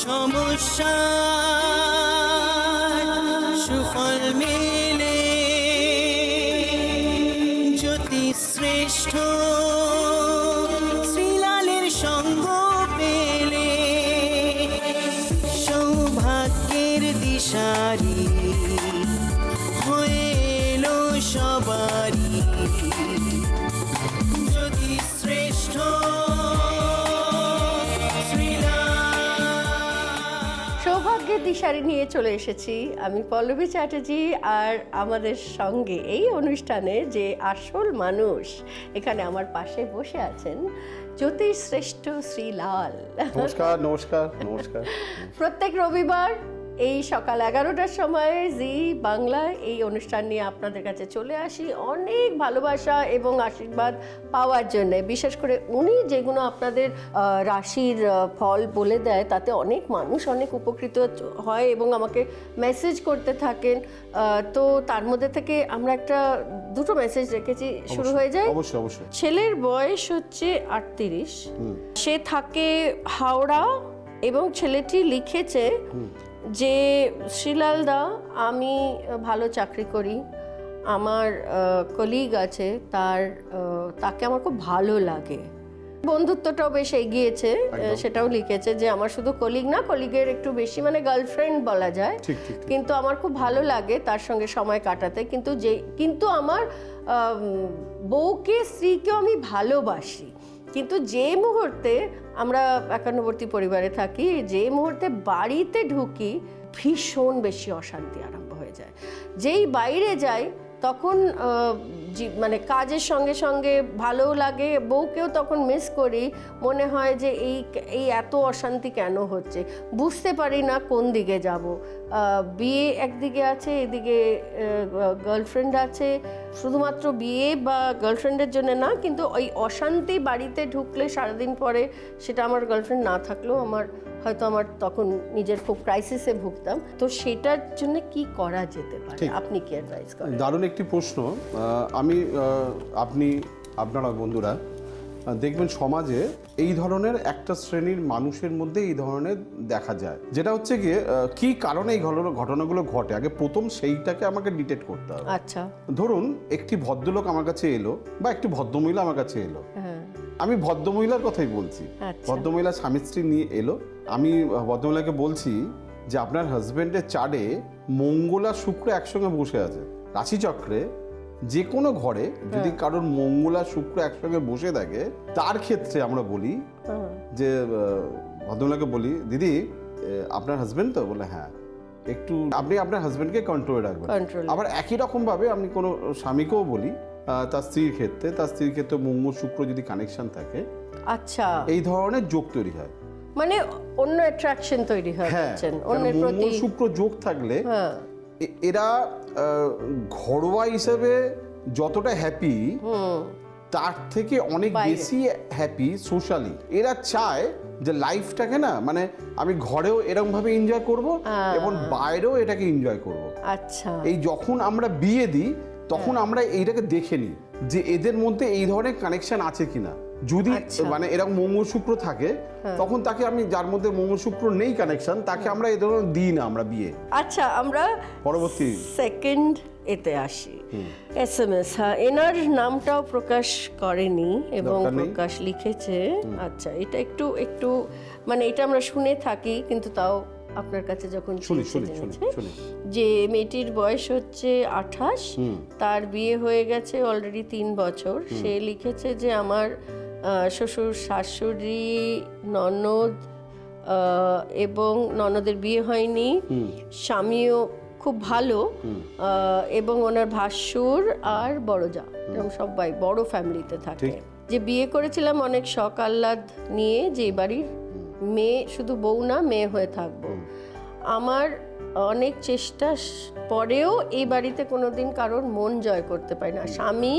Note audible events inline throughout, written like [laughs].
সমস্যা দিশারি নিয়ে চলে এসেছি আমি পল্লবী চ্যাটার্জি আর আমাদের সঙ্গে এই অনুষ্ঠানে যে আসল মানুষ এখানে আমার পাশে বসে আছেন জ্যোতিষ শ্রেষ্ঠ শ্রীলাল। নমস্কার নমস্কার নমস্কার। প্রত্যেক রবিবার এই সকাল এগারোটার সময় জি বাংলায় এই অনুষ্ঠান নিয়ে আপনাদের কাছে চলে আসি। অনেক ভালোবাসা এবং আশীর্বাদ পাওয়ার জন্য। বিশেষ করে উনি যেগুলো আপনাদের রাশির ফল বলে দেয় তাতে অনেক মানুষ অনেক উপকৃত হয় এবং আমাকে মেসেজ করতে থাকেন। তো তার মধ্যে থেকে আমরা একটা দুটো মেসেজ রেখেছি। শুরু হয়ে যায়। অবশ্যই অবশ্যই। ছেলের বয়স হচ্ছে আটত্রিশ। সে থাকে হাওড়া এবং ছেলেটি লিখেছে যে শ্রীলাল দা আমি ভালো চাকরি করি। আমার কলিগ আছে তার তাকে আমার খুব ভালো লাগে। বন্ধুত্বটাও বেশ এগিয়েছে সেটাও লিখেছে যে আমার শুধু কলিগ না কলিগের একটু বেশি মানে গার্লফ্রেন্ড বলা যায়। কিন্তু আমার খুব ভালো লাগে তার সঙ্গে সময় কাটাতে। কিন্তু যে কিন্তু আমার বউকে স্ত্রীকেও আমি ভালোবাসি। কিন্তু যে মুহূর্তে আমরা একান্নবর্তী পরিবারে থাকি, যে মুহূর্তে বাড়িতে ঢুকি, ভীষণ বেশি অশান্তি আরম্ভ হয়ে যায়। যেই বাইরে যাই তখন মানে কাজের সঙ্গে সঙ্গে ভালোও লাগে, বউকেও তখন মিস করি। মনে হয় যে এই এই এত অশান্তি কেন হচ্ছে? বুঝতে পারি না কোন দিকে যাব। বিয়ে একদিকে আছে, এদিকে গার্লফ্রেন্ড আছে। শুধুমাত্র বিয়ে বা গার্লফ্রেন্ডের জন্য না, কিন্তু ওই অশান্তি বাড়িতে ঢুকলে সারাদিন পরে সেটা আমার গার্লফ্রেন্ড না থাকলেও আমার হয়তো আমার তখন নিজের খুব ক্রাইসিসে ভুগতাম। তো সেটার জন্য কি করা যেতে পারে? আপনি কি অ্যাডভাইস করেন? দারুণ একটি প্রশ্ন। আমি আপনি আপনারা বন্ধুরা দেখবেন সমাজে এই ধরনের একটা শ্রেণির মানুষের মধ্যে এই ধরনের দেখা যায়। যেটা হচ্ছে গিয়ে কি কারণে এই ঘটনা- ঘটনাগুলো ঘটে? আগে প্রথম সেইটাকে আমাকে ডিটেক্ট করতে হবে। আচ্ছা। ধরুন একটি ভদ্রলোক আমার কাছে এলো বা একটি ভদ্রমহিলা আমার কাছে এলো। হ্যাঁ। আমি ভদ্রমহিলার কথাই বলছি। আচ্ছা। ভদ্রমহিলা স্বামী স্ত্রী নিয়ে এলো। আমি ভদ্রমহিলাকে বলছি যে আপনার হাজবেন্ডের চারে মঙ্গল আর শুক্র একসঙ্গে বসে আছে। রাশিচক্রে যে কোনো ঘরে যদি হ্যাঁ। কারোর মঙ্গল আর শুক্র একসঙ্গে বসে থাকে তার ক্ষেত্রে আমরা বলি। যে ভদ্রমহিলাকে বলি দিদি আপনার হাজবেন্ড তো? বলে হ্যাঁ। একটু আপনি আপনার হাজবেন্ডকে কন্ট্রোলে রাখবেন। আবার একই রকম ভাবে আমি কোনো স্বামীকেও বলি তার স্ত্রীর ক্ষেত্রে তার স্ত্রীর ক্ষেত্রে মঙ্গল শুক্র যদি কানেকশন থাকে আচ্ছা। এই ধরনের যোগ তৈরি হয়। মানে অন্য অ্যাট্রাকশন তৈরি হয় হ্যাঁ বলছেন অন্যের প্রতি মঙ্গল শুক্র যোগ থাকলে হ্যাঁ। এরা ঘরোয়া হিসেবে যতটা হ্যাপি তার থেকে অনেক বেশি হ্যাপি সোশ্যালি এরা চায় যে লাইফটাকে না মানে আমি ঘরেও এরকম ভাবে এনজয় করব এবং বাইরেও এটাকে এনজয় করব। আচ্ছা। এই যখন আমরা বিয়ে দিই তখন আমরা এইটাকে দেখে নিই যে এদের মধ্যে এই ধরনের কানেকশন আছে কিনা। যদি আচ্ছা। মানে এরকম মঙ্গলসূত্র থাকে তখন তাকে আমি যার মধ্যে মঙ্গলসূত্র নেই কানেকশন তাকে আমরা এ ধরনের দিই না আমরা বিয়ে। আচ্ছা আমরা পরবর্তী। সেকেন্ড এতে আসি। এস এম এস হ্যাঁ এনার নামটাও প্রকাশ করেনি এবং প্রকাশ লিখেছে। আচ্ছা এটা একটু একটু মানে এটা আমরা শুনে থাকি কিন্তু তাও আপনার কাছে যখন শুনি শুনি শুনি যে মেয়েটির বয়স হচ্ছে আঠাশ তার বিয়ে হয়ে গেছে অলরেডি তিন বছর। সে লিখেছে যে আমার শ্বশুর শাশুড়ি ননদ এবং ননদের বিয়ে হয়নি। স্বামীও খুব ভালো এবং ওনার ভাসুর আর বড়জা এরকম সবাই বড় ফ্যামিলিতে থাকে। যে বিয়ে করেছিলাম অনেক শখ আহ্লাদ নিয়ে যে বাড়ির মেয়ে শুধু বউ না মেয়ে হয়ে থাকব। আমার অনেক চেষ্টা পরেও এই বাড়িতে কোনো দিন কারোর মন জয় করতে পারি না। স্বামী,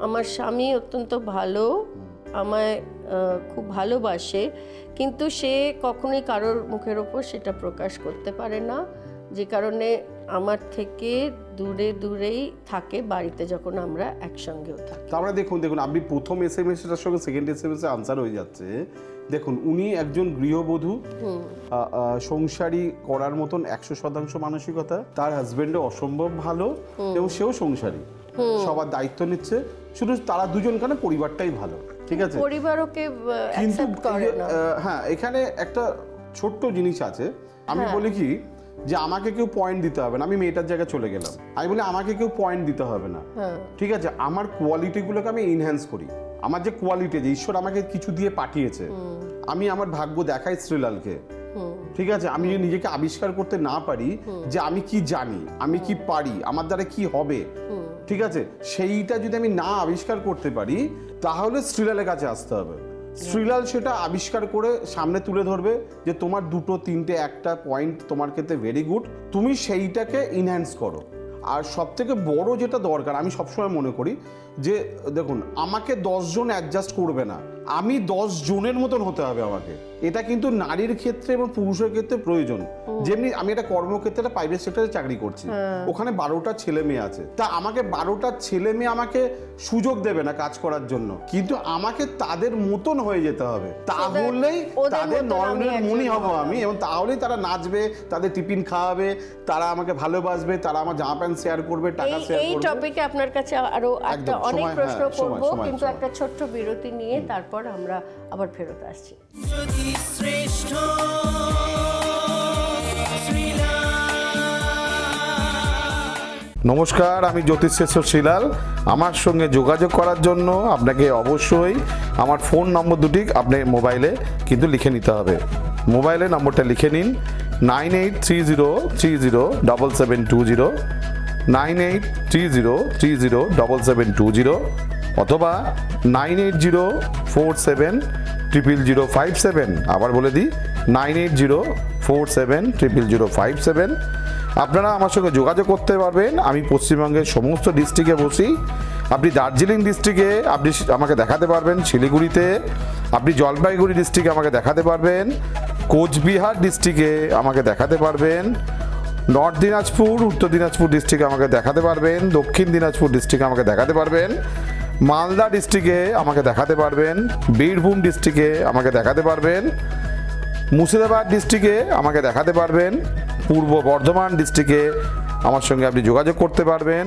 আমার স্বামী অত্যন্ত ভালো, আমায় খুব ভালোবাসে, কিন্তু সে কখনোই কারোর মুখের ওপর সেটা প্রকাশ করতে পারে না। যে কারণে আমার থেকে দূরে দূরেই থাকে বাড়িতে যখন আমরা একসঙ্গেও থাকি। তারপরে দেখুন দেখুন, আপনি প্রথম এস এম এসটার সঙ্গে second S M S answer হয়ে যাচ্ছে। দেখুন উনি একজন গৃহবধূ সংসারী করার মতন একশো শতাংশ মানসিকতা। তার হাজবেন্ডও অসম্ভব ভালো এবং সেও সংসারী। সবার দায়িত্ব নিচ্ছে শুধু তারা দুজন কেন? পরিবারটাই ভালো ঠিক আছে? কিন্তু হ্যাঁ এখানে একটা ছোট্ট জিনিস আছে। আমি বলি কি যে আমাকে কেউ পয়েন্ট দিতে হবে না। আমি মেয়েটার জায়গায় চলে গেলাম। আমি বলি আমাকে কেউ পয়েন্ট দিতে হবে না। হ্যাঁ। ঠিক আছে? আমার কোয়ালিটিগুলোকে আমি এনহ্যান্স করি। আমার যে কোয়ালিটি যে ঈশ্বর আমাকে কিছু দিয়ে পাঠিয়েছে আমি আমার ভাগ্য দেখাই শ্রীলালকে। ঠিক আছে? আমি যদি নিজেকে আবিষ্কার করতে না পারি যে আমি কি জানি আমি কি পারি আমার দ্বারা কি হবে? ঠিক আছে? সেইটা যদি আমি না আবিষ্কার করতে পারি তাহলে শ্রীলালের কাছে আসতে হবে। শ্রীলাল সেটা আবিষ্কার করে সামনে তুলে ধরবে যে তোমার দুটো তিনটে একটা পয়েন্ট তোমার ক্ষেত্রে ভেরি গুড তুমি সেইটাকে ইনহ্যান্স করো। আর সব থেকে বড় যেটা দরকার আমি সবসময় মনে করি যে দেখুন আমাকে দশজন অ্যাডজাস্ট করবে না। আমি দশ জনের মতন হতে হবে আমাকে। এটা কিন্তু নারীর ক্ষেত্রে এবং পুরুষের ক্ষেত্রে প্রয়োজন। যেমনি আমি একটা কর্মক্ষেত্রে একটা প্রাইভেট সেক্টরে চাকরি করছি। ওখানে বারোটা ছেলে মেয়ে আছে। তা আমাকে বারোটা ছেলে মেয়ে আমাকে সুযোগ দেবে না কাজ করার জন্য। কিন্তু আমাকে তাদের মতন হয়ে যেতে হবে। তাহলেই তাদের নয়নের মনি হব। আমি এবং তাহলেই তারা নাচবে তাদের টিফিন খাওয়াবে তারা আমাকে ভালোবাসবে তারা আমার জামা প্যান্ট শেয়ার করবে টাকা শেয়ার এই টপিকে আপনার কাছে আরও একটা অনেক প্রশ্ন হ্যাঁ, করব কিন্তু একটা ছোট্ট বিরতি নিয়ে তারপর আমরা আবার ফেরত আসছি। যদি শ্রেষ্ঠ নমস্কার আমি জ্যোতিষেশ্বর শিলাল আমার সঙ্গে যোগাযোগ করার জন্য আপনাকে অবশ্যই আমার ফোন নম্বর দুটি আপনি মোবাইলে কিন্তু লিখে নিতে হবে। মোবাইলে নম্বরটা লিখে নিন nine eight three zero three zero double seven two zero. Nine eight three zero three zero double seven two zero অথবা nine eight zero four seven triple zero five seven. আবার বলে দিই, nine eight zero four seven triple zero five seven. আপনারা আমার সঙ্গে যোগাযোগ করতে পারবেন। আমি পশ্চিমবঙ্গের সমস্ত ডিস্ট্রিক্টে বসি। আপনি দার্জিলিং ডিস্ট্রিক্টে আপনি আমাকে দেখাতে পারবেন। শিলিগুড়িতে আপনি জলপাইগুড়ি ডিস্ট্রিক্টে আমাকে দেখাতে পারবেন। কোচবিহার ডিস্ট্রিক্টে আমাকে দেখাতে পারবেন। নর্থ দিনাজপুর, উত্তর দিনাজপুর ডিস্ট্রিক্টে আমাকে দেখাতে পারবেন, দক্ষিণ দিনাজপুর ডিস্ট্রিক্টে আমাকে দেখাতে পারবেন, মালদা ডিস্ট্রিক্টে আমাকে দেখাতে পারবেন, বীরভূম ডিস্ট্রিক্টে আমাকে দেখাতে পারবেন, মুর্শিদাবাদ ডিস্ট্রিক্টে আমাকে দেখাতে পারবেন, পূর্ব বর্ধমান ডিস্ট্রিক্টে আমার সঙ্গে আপনি যোগাযোগ করতে পারবেন।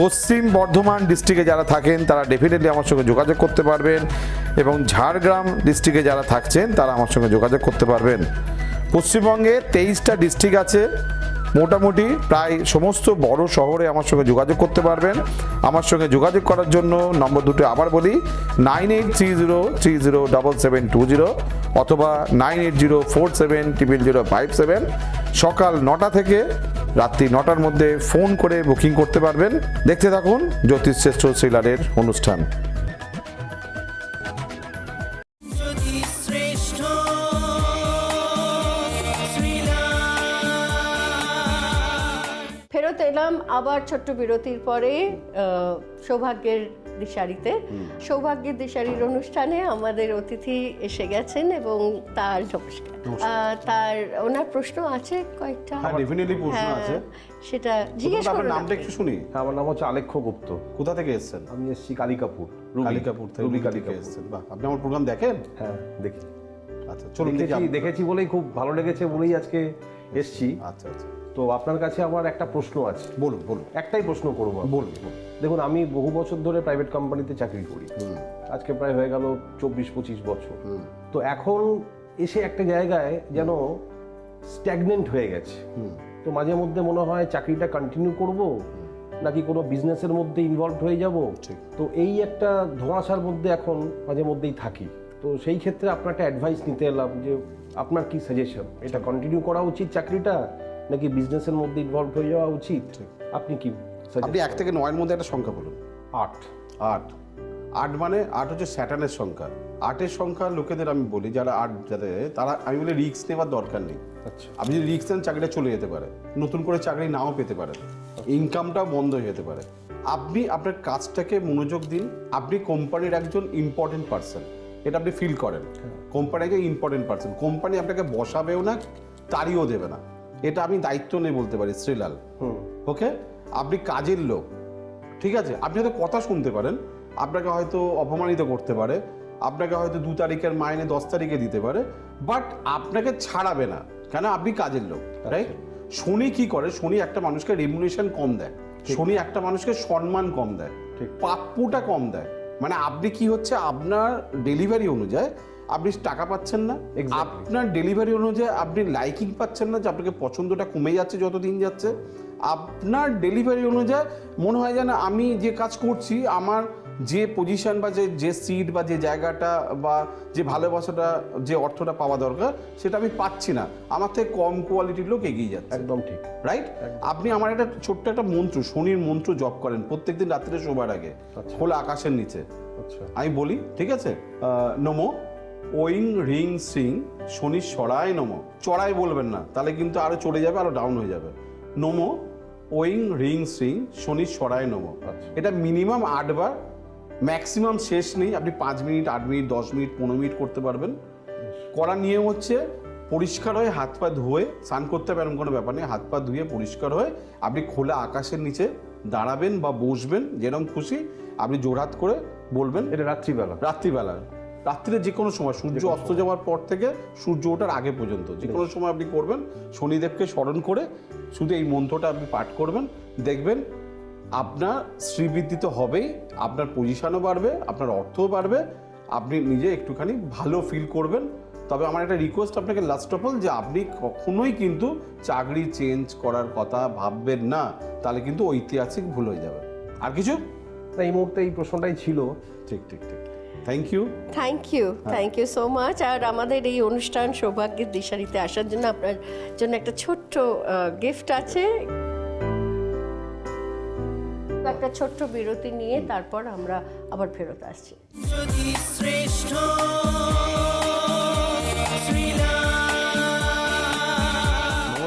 পশ্চিম বর্ধমান ডিস্ট্রিক্টে যারা থাকেন, তারা ডেফিনেটলি আমার সঙ্গে যোগাযোগ করতে পারবেন এবং ঝাড়গ্রাম ডিস্ট্রিক্টে যারা থাকছেন, তারা আমার সঙ্গে যোগাযোগ করতে পারবেন। পশ্চিমবঙ্গে তেইশটা ডিস্ট্রিক্ট আছে, মোটামুটি প্রায় সমস্ত বড় শহরে আমার সঙ্গে যোগাযোগ করতে পারবেন। আমার সঙ্গে যোগাযোগ করার জন্য নম্বর দুটো আবার বলি nine eight three zero three zero double seven two zero অথবা nine eight zero four seven triple zero five seven সকাল নটা থেকে রাত্রি নটার মধ্যে ফোন করে বুকিং করতে পারবেন। দেখতে থাকুন জ্যোতিষ শ্রেষ্ঠ শ্রীলারের অনুষ্ঠান। ফেরত এলাম আবার ছোট্ট বিরতির পরে সৌভাগ্যের দিশারিতে। সৌভাগ্যের দিশারির অনুষ্ঠানে আমাদের অতিথি এসে গেছেন এবং তার নমস্কার তার ওনার প্রশ্ন আছে কয়েকটা? হ্যাঁ ডেফিনেটলি প্রশ্ন হ্যাঁ, আছে। সেটা জিজ্ঞেস করুন নামটা একটু শুনি। হ্যাঁ আমার নাম হচ্ছে আলেখ্য গুপ্ত। কোথা থেকে এসেছেন? আমি এসেছি কালিকাপুর। কালিকাপুর থেকে রুবি কালিকাপুর। এসেছেন। বাহ আপনি আমার প্রোগ্রাম দেখেন? হ্যাঁ দেখি। আচ্ছা চলুন দেখেছি দেখেছি বলেই খুব ভালো লেগেছে বলেই আজকে এসছি। আচ্ছা আচ্ছা। তো আপনার কাছে আমার একটা প্রশ্ন আছে। বলুন বলুন। একটাই প্রশ্ন করব বলুন দেখুন আমি বহু বছর ধরে প্রাইভেট কোম্পানিতে চাকরি করি। আজকে প্রায় হয়ে গেল চব্বিশ পঁচিশ বছর। তো এখন এসে একটা জায়গায় যেন স্ট্যাগনেন্ট হয়ে গেছে। তো মাঝে মধ্যে মনে হয় চাকরিটা কন্টিনিউ করব নাকি কোনো বিজনেসের মধ্যে ইনভলভ হয়ে যাব? তো এই একটা ধোঁয়াশার মধ্যে এখন মাঝে মধ্যেই থাকি। তো সেই ক্ষেত্রে আপনার একটা অ্যাডভাইস নিতে এলাম যে আপনার কি সাজেশন এটা কন্টিনিউ করা উচিত চাকরিটা নাকি বিজনেসের মধ্যে ইনভলভ হয়ে যাওয়া উচিত? আপনি কি আপনি এক থেকে নয়ের মধ্যে একটা সংখ্যা বলুন। আট। আট। আট মানে আট হচ্ছে স্যাটানের সংখ্যা। আটের সংখ্যা লোকেদের আমি বলি যারা আট যাদের তারা আমি বলি রিস্ক নেওয়ার দরকার নেই। আচ্ছা। আপনি যদি রিক্স নেন চাকরিটা চলে যেতে পারে। নতুন করে চাকরি নাও পেতে পারেন ইনকামটাও বন্ধ হয়ে যেতে পারে। আপনি আপনার কাজটাকে মনোযোগ দিন। আপনি কোম্পানির একজন ইম্পর্টেন্ট পার্সন এটা আপনি ফিল করেন। কোম্পানি একজন ইম্পর্টেন্ট পার্সন কোম্পানি আপনাকে বসাবেও না তাড়িয়েও দেবে না। এটা আমি দায়িত্ব নেই বলতে পারি শ্রীলাল। ওকে আপনি কাজের লোক ঠিক আছে? আপনি হয়তো কথা শুনতে পারেন আপনাকে হয়তো অপমানিত করতে পারে আপনাকে হয়তো দু তারিখের মাইনে দশ তারিখে দিতে পারে বাট আপনাকে ছাড়াবে না কেন? আপনি কাজের লোক রাইট শনি কি করে? শনি একটা মানুষকে রেমুনেশন কম দেয়। শনি একটা মানুষকে সম্মান কম দেয়। প্রাপ্যটা কম দেয়। মানে আপনি কি হচ্ছে? আপনার ডেলিভারি অনুযায়ী আপনি টাকা পাচ্ছেন না। আপনার ডেলিভারি অনুযায়ী আপনি লাইকিং পাচ্ছেন না যে আপনাকে পছন্দটা কমে যাচ্ছে যত দিন যাচ্ছে। আপনার ডেলিভারি অনুযায়ী মনে হয় যেন আমি যে কাজ করছি আমার যে পজিশন বা যে যে সিট বা যে জায়গাটা বা যে ভালোবাসাটা যে অর্থটা পাওয়া দরকার সেটা আমি পাচ্ছি না। আমার থেকে কম কোয়ালিটির লোক এগিয়ে যাচ্ছে। একদম ঠিক। রাইট আপনি আমার একটা ছোট্ট একটা মন্ত্র শনির মন্ত্র জপ করেন প্রত্যেকদিন রাত্রে শোবার আগে। আচ্ছা। খোলা আকাশের নিচে। আচ্ছা। আমি বলি ঠিক আছে? নমো। ওইং রিং সিং শনি সরায় নমো। চড়াই বলবেন না তাহলে কিন্তু আরও চলে যাবে আরও ডাউন হয়ে যাবে। নমো ওইং রিং সিং শনি সরায় নমো। আচ্ছা। এটা মিনিমাম আটবার ম্যাক্সিমাম শেষ নেই আপনি পাঁচ মিনিট আট মিনিট দশ মিনিট পনেরো মিনিট করতে পারবেন। করার নিয়ম হচ্ছে পরিষ্কার হয়ে হাত পা ধুয়ে স্নান করতে পারেন কোনো ব্যাপার নেই হাত পা ধুয়ে পরিষ্কার হয়ে আপনি খোলা আকাশের নিচে দাঁড়াবেন বা বসবেন যেরকম খুশি আপনি জোরহাত করে বলবেন। এটা রাত্রিবেলা। রাত্রিবেলা। রাত্রিরে যে কোনো সময় সূর্য অস্ত যাওয়ার পর থেকে সূর্য ওঠার আগে পর্যন্ত যে কোনো সময় আপনি করবেন শনিদেবকে স্মরণ করে শুধু এই মন্ত্রটা আপনি পাঠ করবেন দেখবেন আপনার শ্রীবৃদ্ধি তো হবেই আপনার পজিশনও বাড়বে আপনার অর্থও বাড়বে আপনি নিজে একটুখানি ভালো ফিল করবেন। তবে আমার একটা রিকোয়েস্ট আপনাকে লাস্ট অফ অল যে আপনি কখনোই কিন্তু চাকরি চেঞ্জ করার কথা ভাববেন না তাহলে কিন্তু ঐতিহাসিক ভুল হয়ে যাবে। আর কিছু? এই মুহূর্তে এই প্রশ্নটাই ছিল। ঠিক ঠিক ঠিক। Thank you thank you thank you so much আর আমাদের এই অনুষ্ঠান সৌভাগ্যের দিশারিতে আসার জন্য আপনার জন্য একটা ছোট্ট গিফট আছে। একটা ছোট্ট বিরতি নিয়ে তারপর আমরা আবার ফেরত আসছি। যদি শ্রেষ্ঠ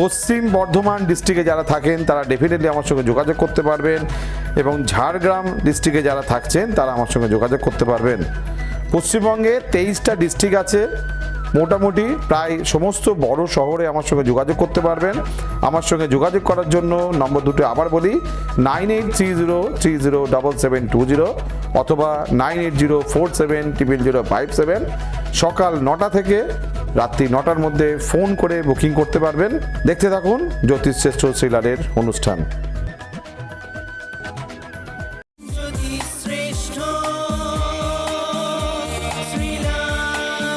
পশ্চিম বর্ধমান ডিস্ট্রিক্টে যারা থাকেন, তারা ডেফিনেটলি আমার সঙ্গে যোগাযোগ করতে পারবেন এবং ঝাড়গ্রাম ডিস্ট্রিক্টে যারা থাকছেন, তারা আমার সঙ্গে যোগাযোগ করতে পারবেন। পশ্চিমবঙ্গে তেইশটা ডিস্ট্রিক্ট আছে, মোটামুটি প্রায় সমস্ত বড় শহরে আমার সঙ্গে যোগাযোগ করতে পারবেন। আমার সঙ্গে যোগাযোগ করার জন্য নম্বর দুটো আবার বলি nine eight three zero three zero double seven two zero অথবা nine eight zero four seven triple zero five seven সকাল নটা থেকে রাত্রি নটার মধ্যে ফোন করে বুকিং করতে পারবেন। দেখতে থাকুন অনুষ্ঠান। যদি শ্রেষ্ঠ শ্রীরাম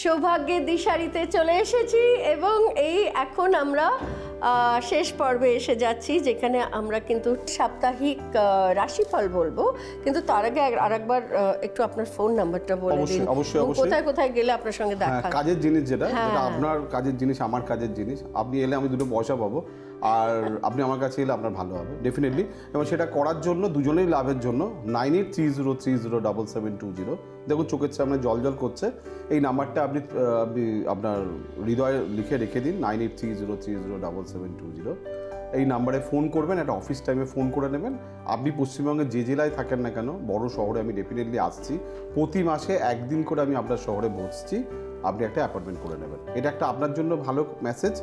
সৌভাগ্যের দিশারিতে চলে এসেছি এবং এই এখন আমরা শেষ পর্বে এসে যাচ্ছি যেখানে আমরা কিন্তু সাপ্তাহিক রাশিফল বলব। কিন্তু তার আগে আর- আরেকবার আহ, একটু আপনার ফোন নাম্বারটা বলে দিন। অবশ্যই, অবশ্যই। কোথায় কোথায় গেলে আপনার সঙ্গে হ্যাঁ দেখা কাজের জিনিস যেটা হ্যাঁ। যেটা আপনার কাজের জিনিস আমার কাজের জিনিস আপনি এলে আমি দুটো পয়সা পাবো। আর আপনি আমার কাছে এলে আপনার ভালো হবে ডেফিনেটলি এবং সেটা করার জন্য দুজনেই লাভের জন্য nine eight three zero three zero double seven two zero দেখুন, চোখের সামনে জল জল করছে। এই নাম্বারটা আপনি আপনি আপনার হৃদয়ে লিখে রেখে দিন, nine eight three zero three zero double seven two zero. এই নাম্বারে ফোন করবেন, একটা অফিস টাইমে ফোন করে নেবেন। আপনি পশ্চিমবঙ্গের যে জেলায় থাকেন না কেন, বড় শহরে আমি ডেফিনেটলি আসছি। প্রতি মাসে একদিন করে আমি আপনার শহরে বসছি, আপনি একটা অ্যাপয়েন্টমেন্ট করে নেবেন। এটা একটা আপনার জন্য ভালো মেসেজ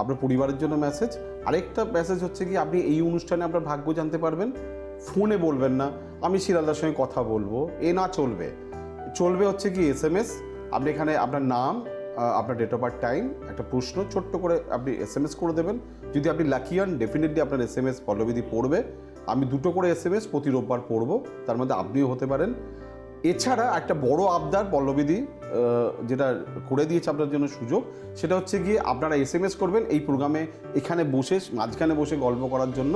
আপনার পরিবারের জন্য মেসেজ আরেকটা মেসেজ হচ্ছে কি, আপনি এই অনুষ্ঠানে আপনার ভাগ্য জানতে পারবেন। ফোনে বলবেন না, আমি শিরালদার সঙ্গে কথা বলব, এ না চলবে। চলবে হচ্ছে কি এস এম এস আপনি এখানে আপনার নাম আপনার ডেট অফ বার্থ টাইম একটা প্রশ্ন, ছোট্ট করে আপনি এস এম এস করে দেবেন। যদি আপনি লাকি হন ডেফিনেটলি আপনার এস এম এস পল্লবিধি পড়বে। আমি দুটো করে এস এম এস প্রতি রোববার পড়ব, তার মধ্যে আপনিও হতে পারেন। এছাড়া একটা বড় আবদার পল্লবিধি যেটা করে দিয়েছে আপনার জন্য সুযোগ, সেটা হচ্ছে গিয়ে আপনারা এস এম এস করবেন এই প্রোগ্রামে এখানে বসে, মাঝখানে বসে গল্প করার জন্য।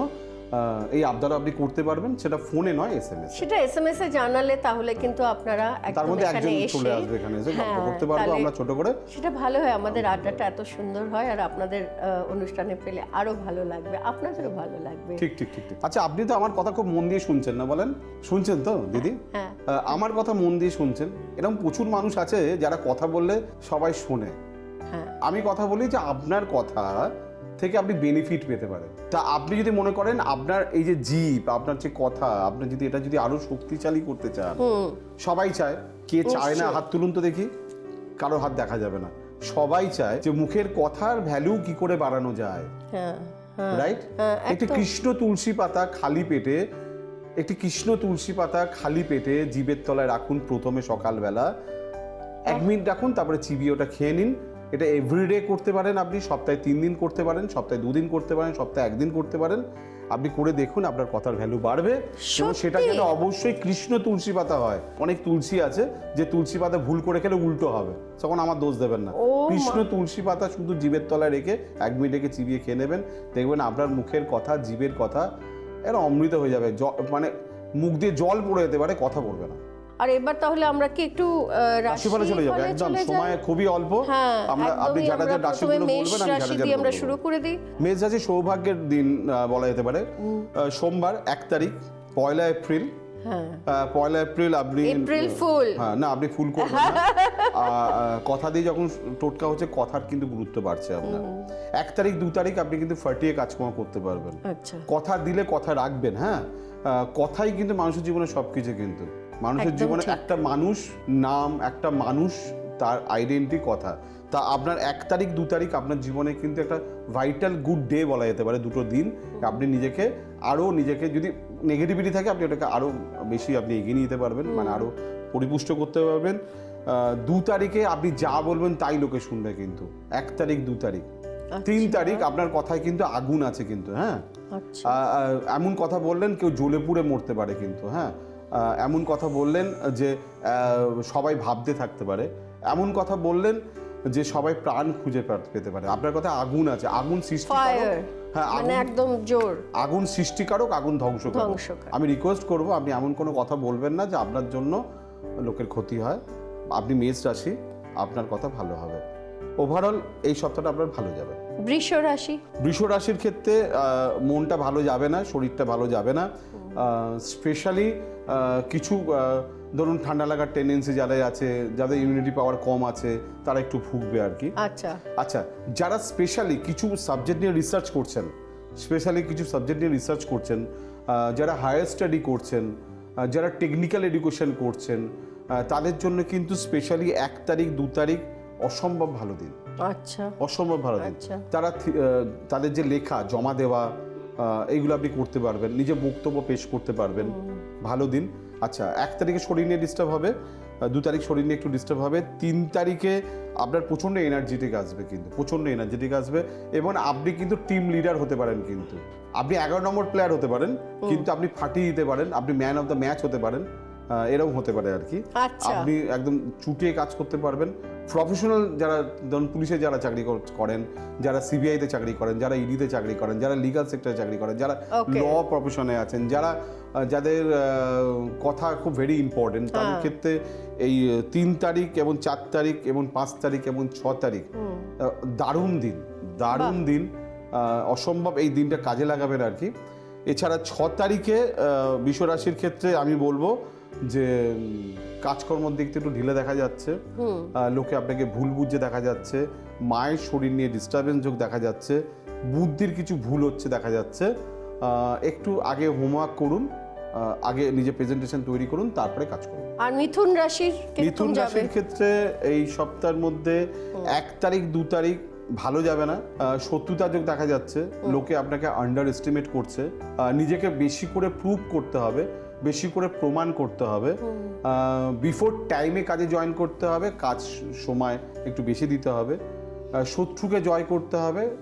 এই আবদার আপনি করতে পারবেন সেটা ফোনে নয় এস এম এস সেটা এস এম এস এ জানালে তাহলে কিন্তু আপনারা তার মধ্যে একজন চলে আসবে এখানে এসে গল্প হ্যাঁ, করতে পারব আমরা ছোট করে। সেটা ভালো হয় আমাদের আড্ডাটা এত সুন্দর হয় আর আপনাদের অনুষ্ঠানে পেলে আরও ভালো লাগবে আপনাদেরও ভালো লাগবে। ঠিক ঠিক ঠিক ঠিক। আচ্ছা আপনি তো আমার কথা খুব মন দিয়ে শুনছেন না বলেন? শুনছেন তো দিদি? হ্যাঁ। আমার কথা মন দিয়ে শুনছেন। এরকম প্রচুর মানুষ আছে যারা কথা বললে সবাই শোনে। হ্যাঁ। আমি কথা বলি যে আপনার কথা থেকে আপনি বেনিফিট পেতে পারেন। তা আপনি যদি মনে করেন আপনার এই যে জীব আপনার যে কথা আপনার যদি এটা যদি আরও শক্তিশালী করতে চান সবাই চায় কে চায় না হাত তুলুন তো দেখি কারও হাত দেখা যাবে না। সবাই চায় যে মুখের কথার ভ্যালু কি করে বাড়ানো যায়। হ্যাঁ হ্যাঁ। রাইট হ্যাঁ, একটি কৃষ্ণ তুলসী পাতা খালি পেটে একটি কৃষ্ণ তুলসী পাতা খালি পেটে জীবের তলায় রাখুন প্রথমে সকালবেলা। এক মিনিট রাখুন তারপরে চিবিয়ে ওটা খেয়ে নিন। এটা এভরিডে করতে পারেন আপনি সপ্তাহে তিন দিন করতে পারেন সপ্তাহে দুদিন করতে পারেন সপ্তাহে একদিন করতে পারেন। আপনি করে দেখুন আপনার কথার ভ্যালু বাড়বে। এবং সেটা? যেন অবশ্যই কৃষ্ণ তুলসী পাতা হয়। অনেক তুলসী আছে যে তুলসী পাতা ভুল করে খেলে উল্টো হবে। তখন আমার দোষ দেবেন না। কৃষ্ণ তুলসী পাতা শুধু জীবের তলায় রেখে এক মিনিট রেখে চিবিয়ে খেয়ে নেবেন। দেখবেন আপনার মুখের কথা জীবের কথা এরা অমৃত হয়ে যাবে। মানে মুখ দিয়ে জল পড়ে যেতে পারে কথা পড়বে না। আর এবার তাহলে আমরা কি একটু রাশিফলে চলে যাবে একদম সময় খুবই অল্প। হ্যাঁ আমরা আপনি যারা আমরা রাশিগুলো বলবেন আমি যারা দিয়ে আমরা শুরু করে দিই। মেষ রাশি সৌভাগ্যের দিন বলা যেতে পারে। সোমবার এক তারিখ পয়লা এপ্রিল। হ্যাঁ। পয়লা এপ্রিল আপনি এপ্রিল ফুল। হ্যাঁ না আপনি ফুল করবেন [laughs] কথা দিয়ে যখন টোটকা হচ্ছে কথার কিন্তু গুরুত্ব বাড়ছে আপনার। এক তারিখ দু তারিখ আপনি কিন্তু ফাটিয়ে কাজকর্ম করতে পারবেন। আচ্ছা। কথা দিলে কথা রাখবেন হ্যাঁ। কথাই কিন্তু মানুষের জীবনে সবকিছু কিন্তু। মানুষের জীবনে একটা মানুষ নাম একটা মানুষ তার আইডেন্টি কথা। তা আপনার এক তারিখ দু তারিখ আপনার জীবনে কিন্তু একটা ভাইটাল গুড ডে বলা যেতে পারে দুটো দিন। আপনি নিজেকে আরও নিজেকে যদি নেগেটিভিটি থাকে আপনি ওটাকে আরও বেশি আপনি এগিয়ে নিয়ে যেতে পারবেন মানে আরও পরিপুষ্ট করতে পারবেন। দু তারিখে আপনি যা বলবেন তাই লোকে শুনবে কিন্তু। এক তারিখ দু তারিখ। তিন তারিখ আপনার কথায় কিন্তু আগুন আছে কিন্তু হ্যাঁ? আচ্ছা। এমন কথা বললেন কেউ জ্বলে পুড়ে মরতে পারে কিন্তু হ্যাঁ? এমন কথা বললেন যে সবাই ভাবতে থাকতে পারে। এমন কথা বললেন যে সবাই প্রাণ খুঁজে পেতে পারে। আপনার কথা আগুন আছে। আগুন সৃষ্টি হ্যাঁ মানে একদম জোর। আগুন সৃষ্টিকারক আগুন ধ্বংসকারক। আমি রিকোয়েস্ট করব আপনি এমন কোনো কথা বলবেন না যে আপনার জন্য লোকের ক্ষতি হয়। আপনি মেষ রাশি আপনার কথা ভালো হবে। ওভারঅল এই সপ্তাহটা আপনার ভালো যাবে। বৃষ রাশি? বৃষ রাশির ক্ষেত্রে মনটা ভালো যাবে না শরীরটা ভালো যাবে না। স্পেশালি কিছু ধরুন ঠান্ডা লাগার টেন্ডেন্সি যাদের আছে যাদের ইমিউনিটি পাওয়ার কম আছে তারা একটু ভুগবে আর কি। আচ্ছা। আচ্ছা যারা স্পেশালি কিছু সাবজেক্ট নিয়ে রিসার্চ করছেন স্পেশালি কিছু সাবজেক্ট নিয়ে রিসার্চ করছেন যারা হায়ার স্টাডি করছেন যারা টেকনিক্যাল এডুকেশন করছেন তাদের জন্য কিন্তু স্পেশালি এক তারিখ দু তারিখ অসম্ভব ভালো দিন। আচ্ছা। অসম্ভব ভালো দিন আচ্ছা। তারা তাদের যে লেখা জমা দেওয়া এইগুলো আপনি করতে পারবেন নিজে বক্তব্য পেশ করতে পারবেন। ভালো দিন। আচ্ছা এক তারিখে শরীর নিয়ে ডিস্টার্ব হবে দু তারিখ শরীর নিয়ে একটু ডিস্টার্ব হবে তিন তারিখে আপনার প্রচণ্ড এনার্জেটিক আসবে কিন্তু প্রচণ্ড এনার্জেটিক আসবে এবং আপনি কিন্তু টিম লিডার হতে পারেন কিন্তু। আপনি এগারো নম্বর প্লেয়ার হতে পারেন কিন্তু আপনি ফাটিয়ে দিতে পারেন আপনি ম্যান অফ দ্য ম্যাচ হতে পারেন। এরকম হতে পারে আর কি আচ্ছা। আপনি একদম চুটিয়ে কাজ করতে পারবেন প্রফেশনাল যারা ধরুন পুলিশে যারা চাকরি করেন যারা সিবিআইতে চাকরি করেন যারা ইডিতে চাকরি করেন যারা লিগাল সেক্টরে চাকরি করেন যারা. ল প্রফেশনে আছেন যারা যাদের কথা খুব ভেরি ইম্পর্টেন্ট তাদের হ্যাঁ। ক্ষেত্রে এই তিন তারিখ এবং চার তারিখ এবং পাঁচ তারিখ এবং ছ তারিখ দারুণ দিন দারুণ দিন অসম্ভব এই দিনটা কাজে লাগাবেন আর কি এছাড়া ছ তারিখে আহ, বৃষ রাশির ক্ষেত্রে আমি বলব যে কাজকর্মর দিক থেকে একটু ঢিলে দেখা যাচ্ছে। লোকে আপনাকে ভুল বুঝে দেখা যাচ্ছে। মায়ের শরীর নিয়ে ডিস্টারবেন্স যোগ দেখা যাচ্ছে। বুদ্ধির কিছু ভুল হচ্ছে দেখা যাচ্ছে। একটু আগে হোমওয়ার্ক করুন আগে নিজে প্রেজেন্টেশন তৈরি করুন তারপরে কাজ করুন। আর মিথুন রাশির মিথুন রাশির ক্ষেত্রে এই সপ্তাহের মধ্যে এক তারিখ দু তারিখ ভালো যাবে না। শত্রুতা যোগ দেখা যাচ্ছে। লোকে আপনাকে আন্ডার এস্টিমেট করছে নিজেকে বেশি করে প্রুভ করতে হবে। বেশি করে প্রমাণ করতে হবে। বিফোর টাইমে কাজে জয়েন করতে হবে কাজ সময় একটু বেশি দিতে হবে। শত্রুকে জয় করতে হবে।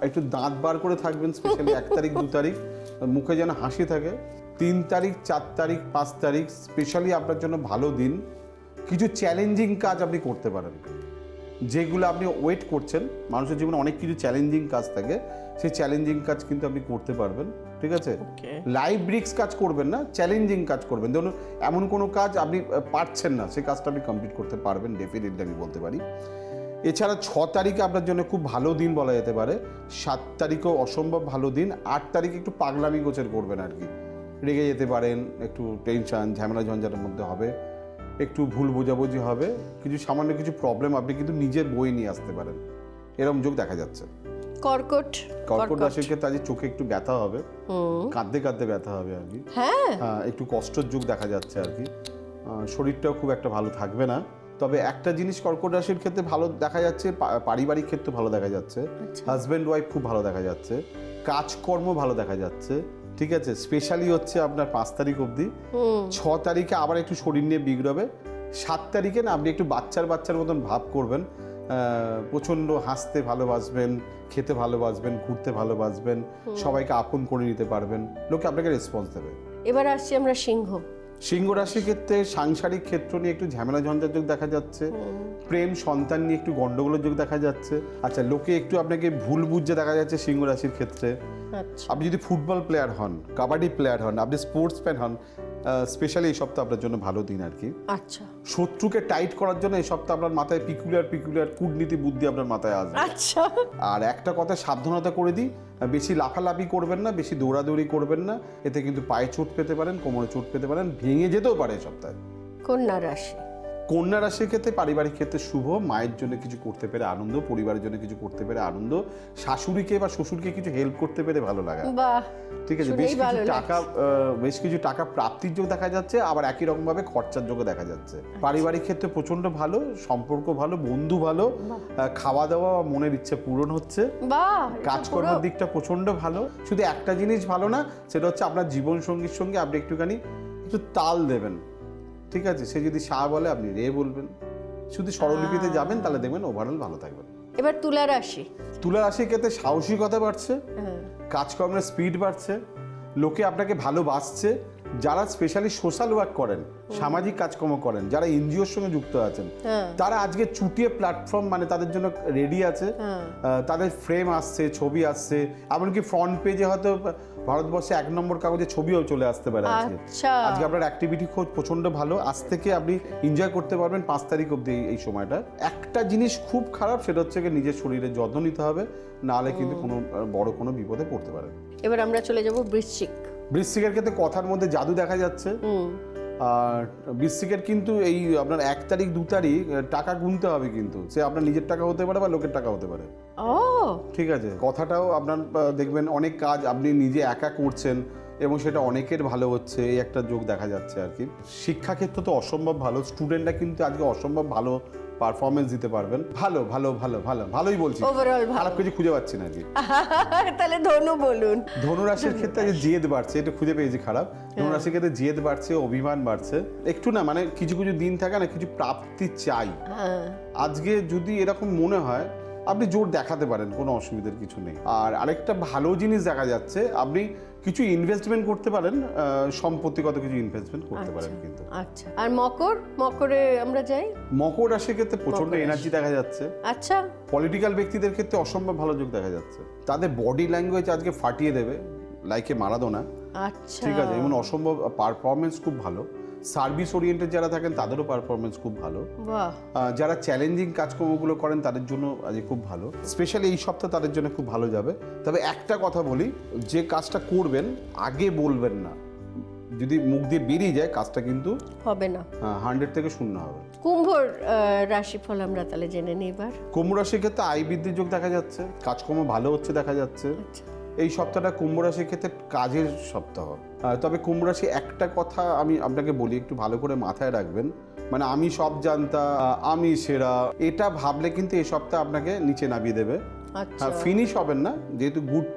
একটু দাঁত বার করে থাকবেন স্পেশালি এক তারিখ দু তারিখ। মুখে যেন হাসি থাকে। তিন তারিখ চার তারিখ পাঁচ তারিখ স্পেশালি আপনার জন্য ভালো দিন। কিছু চ্যালেঞ্জিং কাজ আপনি করতে পারেন। যেগুলো আপনি ওয়েট করছেন মানুষের জীবনে অনেক কিছু চ্যালেঞ্জিং কাজ থাকে। সেই চ্যালেঞ্জিং কাজ কিন্তু আপনি করতে পারবেন। ঠিক আছে? লাইভ ব্রিক্স কাজ করবেন না চ্যালেঞ্জিং কাজ করবেন। ধরুন এমন কোনো কাজ আপনি পারছেন না সেই কাজটা আপনি কমপ্লিট করতে পারবেন ডেফিনেটলি আমি বলতে পারি। এছাড়া ছ তারিখে আপনার জন্য খুব ভালো দিন বলা যেতে পারে। সাত তারিখও অসম্ভব ভালো দিন। আট তারিখে একটু পাগলামি গোছের করবেন আর কি। রেগে যেতে পারেন একটু টেনশন ঝামেলা ঝঞ্ঝাটের মধ্যে হবে। একটু ভুল বোঝাবুঝি হবে। কিছু সামান্য কিছু প্রবলেম আপনি কিন্তু নিজের বই নিয়ে আসতে পারেন। এরকম যোগ দেখা যাচ্ছে। কর্কট কর্কট রাশির ক্ষেত্রে আজ চোখে একটু ব্যথা হবে। কাঁদতে কাঁদতে ব্যথা হবে আর কি। হ্যাঁ। হ্যাঁ একটু কষ্টর যুগ দেখা যাচ্ছে আর কি। শরীরটাও খুব একটা ভালো থাকবে না। তবে একটা জিনিস কর্কট রাশির ক্ষেত্রে ভালো দেখা যাচ্ছে পারিবারিক ক্ষেত্রে ভালো দেখা যাচ্ছে। হাজব্যান্ড ওয়াইফ খুব ভালো দেখা যাচ্ছে। কাজকর্ম ভালো দেখা যাচ্ছে ঠিক আছে? স্পেশালি হচ্ছে আপনার পাঁচ তারিখ অবধি। ছ তারিখে আবার একটু শরীর নিয়ে বিগড়বে। সাত তারিখে না আপনি একটু বাচ্চার বাচ্চার মতন ভাব করবেন। প্রচণ্ড হাসতে ভালোবাসবেন খেতে ভালোবাসবেন ঘুরতে ভালোবাসবেন সবাইকে আপন করে নিতে পারবেন লোকে আপনাকে রেসপন্স দেবে। এবার আসছি আমরা সিংহ। সিংহ রাশির ক্ষেত্রে সাংসারিক ক্ষেত্র নিয়ে একটু ঝামেলা ঝঞ্ঝার যোগ দেখা যাচ্ছে। প্রেম সন্তান নিয়ে একটু গন্ডগোলের যোগ দেখা যাচ্ছে। আচ্ছা লোকে একটু আপনাকে ভুল বুঝে দেখা যাচ্ছে সিংহ রাশির ক্ষেত্রে। আচ্ছা। আপনি যদি ফুটবল প্লেয়ার হন কাবাডি প্লেয়ার হন আপনি স্পোর্টস ম্যান হন স্পেশালি এই সপ্তাহ আপনার জন্য ভালো দিন আর কি। আচ্ছা। শত্রুকে টাইট করার জন্য এই সপ্তাহ আপনার মাথায় পিকুলিয়ার পিকুলিয়ার কূটনীতি বুদ্ধি আপনার মাথায় আসবে। আচ্ছা। আর একটা কথা সাবধানতা করে দিই বেশি লাফালাফি করবেন না বেশি দৌড়াদৌড়ি করবেন না এতে কিন্তু পায়ে চোট পেতে পারেন কোমরে চোট পেতে পারেন ভেঙে যেতেও পারে এই সপ্তাহে। কন্যা রাশি। কন্যা রাশির ক্ষেত্রে পারিবারিক ক্ষেত্রে শুভ মায়ের জন্য কিছু করতে পেরে আনন্দ পরিবারের জন্য কিছু করতে পেরে আনন্দ শাশুড়িকে বা শ্বশুরকে কিছু হেল্প করতে পেরে ভালো লাগা। ঠিক আছে বেশ কিছু টাকা বেশ কিছু টাকা প্রাপ্তির যোগ দেখা যাচ্ছে আবার একই রকম ভাবে খরচার যোগও দেখা যাচ্ছে। পারিবারিক ক্ষেত্রে প্রচণ্ড ভালো সম্পর্ক ভালো বন্ধু ভালো খাওয়া দাওয়া বা মনের ইচ্ছে পূরণ হচ্ছে। কাজকর্মের দিকটা প্রচণ্ড ভালো। শুধু একটা জিনিস ভালো না সেটা হচ্ছে আপনার জীবন সঙ্গীর সঙ্গে আপনি একটুখানি একটু তাল দেবেন। ঠিক আছে? সে যদি শাহ বলে আপনি রে বলবেন। শুধু স্বরলিপিতে যাবেন তাহলে দেখবেন ওভারঅল ভালো থাকবেন এবার তুলা রাশি তুলা রাশির ক্ষেত্রে সাহসিকতা বাড়ছে হ্যাঁ। কাজকর্মের স্পিড বাড়ছে লোকে আপনাকে ভালোবাসছে যারা স্পেশালি সোশ্যাল ওয়ার্ক করেন সামাজিক কাজকর্ম করেন যারা এনজিওর সঙ্গে যুক্ত আছেন হ্যাঁ। তারা আজকে চুটিয়ে প্ল্যাটফর্ম মানে তাদের জন্য রেডি আছে। হ্যাঁ। তাদের ফ্রেম আসছে ছবি আসছে এমনকি ফ্রন্ট পেজে হয়তো ভারতবর্ষে এক নম্বর কাগজে ছবিও চলে আসতে পারে আজকে। আচ্ছা। আজকে আপনার অ্যাক্টিভিটি খুব প্রচণ্ড ভালো আজ থেকে আপনি এনজয় করতে পারবেন পাঁচ তারিখ অবধি এই- সময়টা। একটা জিনিস খুব খারাপ সেটা হচ্ছে গিয়ে নিজের শরীরের যত্ন নিতে হবে নাহলে কিন্তু কোনো বড় কোনো বিপদে পড়তে পারেন এবার আমরা চলে যাব বৃশ্চিক। বৃশ্চিকের ক্ষেত্রে কথার মধ্যে জাদু দেখা যাচ্ছে। আর বৃশ্চিকের কিন্তু এই আপনার এক তারিখ দু তারিখ টাকা গুনতে হবে কিন্তু। সে আপনার নিজের টাকা হতে পারে বা লোকের টাকা হতে পারে। ঠিক আছে? কথাটাও আপনার দেখবেন অনেক কাজ আপনি নিজে একা করছেন এবং সেটা অনেকের ভালো হচ্ছে এই একটা যোগ দেখা যাচ্ছে আর কি। শিক্ষাক্ষেত্র তো অসম্ভব ভালো। স্টুডেন্টরা কিন্তু আজকে অসম্ভব ভালো পারফরমেন্স দিতে পারবেন। ভালো ভালো ভালো ভালো ভালোই বলছি। Overall ভালো। খারাপ কিছু খুঁজে পাচ্ছি না কি। [laughs] তাহলে ধনু বলুন। ধনুরাশির ক্ষেত্রে যে জেদ বাড়ছে এটা খুঁজে পেয়েছি খারাপ। ধনুরাশির ক্ষেত্রে জেদ বাড়ছে অভিমান বাড়ছে। একটু না মানে কিছু কিছু দিন থাকে না কিছু প্রাপ্তি চাই। হ্যাঁ। আজকে যদি এরকম মনে হয় আপনি জোর দেখাতে পারেন কোনো অসুবিধার কিছু নেই। আর আরেকটা ভালো জিনিস দেখা যাচ্ছে আপনি কিছু ইনভেস্টমেন্ট করতে পারেন সম্পত্তিগত কিছু ইনভেস্টমেন্ট করতে পারেন কিন্তু। আচ্ছা। আর মকর? মকরে আমরা যাই? মকর রাশির ক্ষেত্রে প্রচণ্ড এনার্জি দেখা যাচ্ছে। আচ্ছা। পলিটিক্যাল ব্যক্তিদের ক্ষেত্রে অসম্ভব ভালো যোগ দেখা যাচ্ছে। তাদের বডি ল্যাঙ্গুয়েজ আজকে ফাটিয়ে দেবে লাইকে মারাদোনা। আচ্ছা। ঠিক আছে এমন অসম্ভব পারফরমেন্স খুব ভালো। সার্ভিস ওরিয়েন্টেড যারা থাকেন তাদেরও পারফরমেন্স খুব ভালো। যারা চ্যালেঞ্জিং কাজকর্মগুলো করেন তাদের জন্য আজ খুব ভালো। স্পেশালি এই সপ্তাহ তাদের জন্য খুব ভালো যাবে। তবে একটা কথা বলি যে কাজটা করবেন আগে বলবেন না। যদি মুখ দিয়ে বেরিয়ে যায় কাজটা কিন্তু হবে না। হান্ড্রেড থেকে শূন্য হবে। কুম্ভর রাশিফল আমরা তাহলে জেনে নিই এবার। কুম্ভ রাশির ক্ষেত্রে আয় বৃদ্ধির যোগ দেখা যাচ্ছে কাজকর্ম ভালো হচ্ছে দেখা যাচ্ছে। আচ্ছা। এই সপ্তাহটা কুম্ভ রাশির ক্ষেত্রে কাজের সপ্তাহ। তবে কুম্ভ রাশি একটা কথা আমি আপনাকে বলি একটু ভালো করে মাথায় রাখবেন। মানে আমি সব জানতা আমি সেরা এটা ভাবলে কিন্তু এই সপ্তাহ আপনাকে নিচে নামিয়ে দেবে। আচ্ছা। হ্যাঁ ফিনিশ হবেন না যেহেতু গুড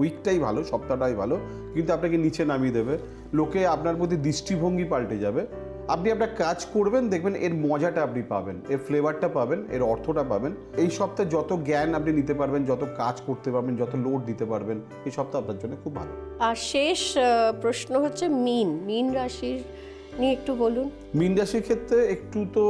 উইকটাই ভালো সপ্তাহটাই ভালো কিন্তু আপনাকে নিচে নামিয়ে দেবে। লোকে আপনার প্রতি দৃষ্টিভঙ্গি পাল্টে যাবে। আপনি একটা কাজ করবেন দেখবেন এর মজাটা আপনি পাবেন এর ফ্লেভারটা পাবেন এর অর্থটা পাবেন। এই সপ্তাহে যত জ্ঞান আপনি নিতে পারবেন যত কাজ করতে পারবেন যত লোড দিতে পারবেন এই সপ্তাহ আপনার জন্য খুব ভালো। আর শেষ প্রশ্ন হচ্ছে মিন। মিন রাশির নিয়ে একটু বলুন। মিন রাশির ক্ষেত্রে একটু তো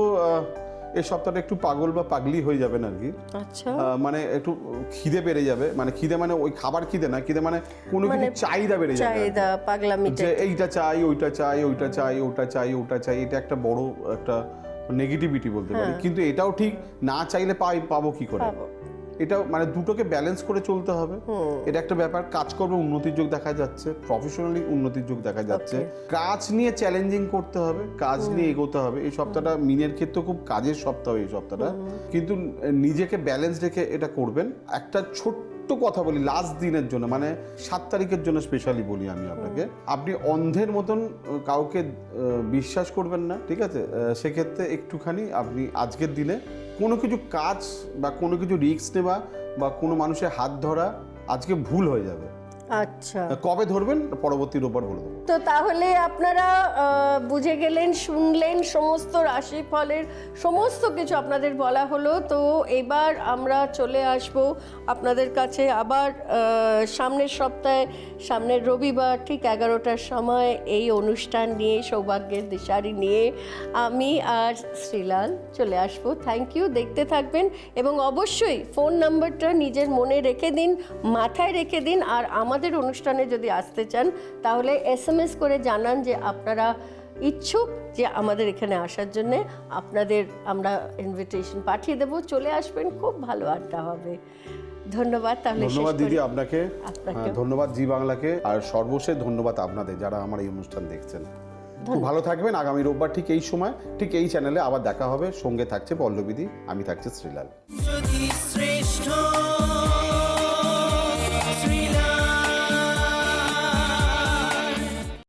এই সপ্তাহটা একটু পাগল বা পাগলি হয়ে যাবেন আর কি। আচ্ছা। মানে একটু খিদে বেড়ে যাবে। মানে খিদে মানে ওই খাবার খিদে না খিদে মানে কোনো কিছু চাহিদা বেড়ে যাবে। চাহিদা পাগলামি যে এইটা চাই ওইটা চাই ওইটা চাই ওটা চাই ওটা চাই এটা একটা বড় একটা নেগেটিভিটি বলতে পারি। কিন্তু এটাও ঠিক না চাইলে পাই পাবো কি করে। এটা মানে দুটোকে ব্যালেন্স করে চলতে হবে। এটা একটা ব্যাপার। কাজকর্মে উন্নতির যোগ দেখা যাচ্ছে প্রফেশনালি উন্নতির যোগ দেখা যাচ্ছে। কাজ নিয়ে চ্যালেঞ্জিং করতে হবে কাজ নিয়ে এগোতে হবে। এই সপ্তাহটা মিনের ক্ষেত্রে খুব কাজের সপ্তাহ এই সপ্তাহটা। কিন্তু নিজেকে ব্যালেন্স রেখে এটা করবেন। একটা ছোট্ট কথা বলি লাস্ট দিনের জন্য মানে সাত তারিখের জন্য স্পেশালি বলি আমি আপনাকে। আপনি অন্ধের মতন কাউকে বিশ্বাস করবেন না ঠিক আছে? সেক্ষেত্রে একটুখানি আপনি আজকের দিনে কোনো কিছু কাজ বা কোনো কিছু রিস্ক নেওয়া বা কোনো মানুষের হাত ধরা আজকে ভুল হয়ে যাবে। আচ্ছা। কবে ধরবেন? পরবর্তী রোববার বলে দেবো তো তাহলে আপনারা বুঝে গেলেন শুনলেন সমস্ত রাশিফলের সমস্ত কিছু আপনাদের বলা হলো। তো এবার আমরা চলে আসব আপনাদের কাছে আবার সামনের সপ্তাহে সামনের রবিবার ঠিক এগারোটার সময় এই অনুষ্ঠান নিয়ে সৌভাগ্যের দিশারি নিয়ে আমি আর শ্রীলাল চলে আসব। থ্যাংক ইউ দেখতে থাকবেন এবং অবশ্যই ফোন নাম্বারটা নিজের মনে রেখে দিন মাথায় রেখে দিন আর আমাদের অনুষ্ঠানে যদি আসতে চান তাহলে এস এম এস করে জানান যে আপনারা ইচ্ছুক যে আমাদের এখানে আসার জন্যে আপনাদের আমরা ইনভিটেশন পাঠিয়ে দেবো। চলে আসবেন খুব ভালো আড্ডা হবে। ধন্যবাদ তাহলে ধন্যবাদ দিদি আপনাকে। হ্যাঁ, ধন্যবাদ জি বাংলাকে। আর সর্বশেষ ধন্যবাদ আপনাদের যারা আমার এই অনুষ্ঠান দেখছেন। খুব ভালো থাকবেন। আগামী রোববার ঠিক এই সময় ঠিক এই চ্যানেলে আবার দেখা হবে। সঙ্গে থাকছে পল্লবিদি আমি থাকছে শ্রীলাল। শ্রেষ্ঠ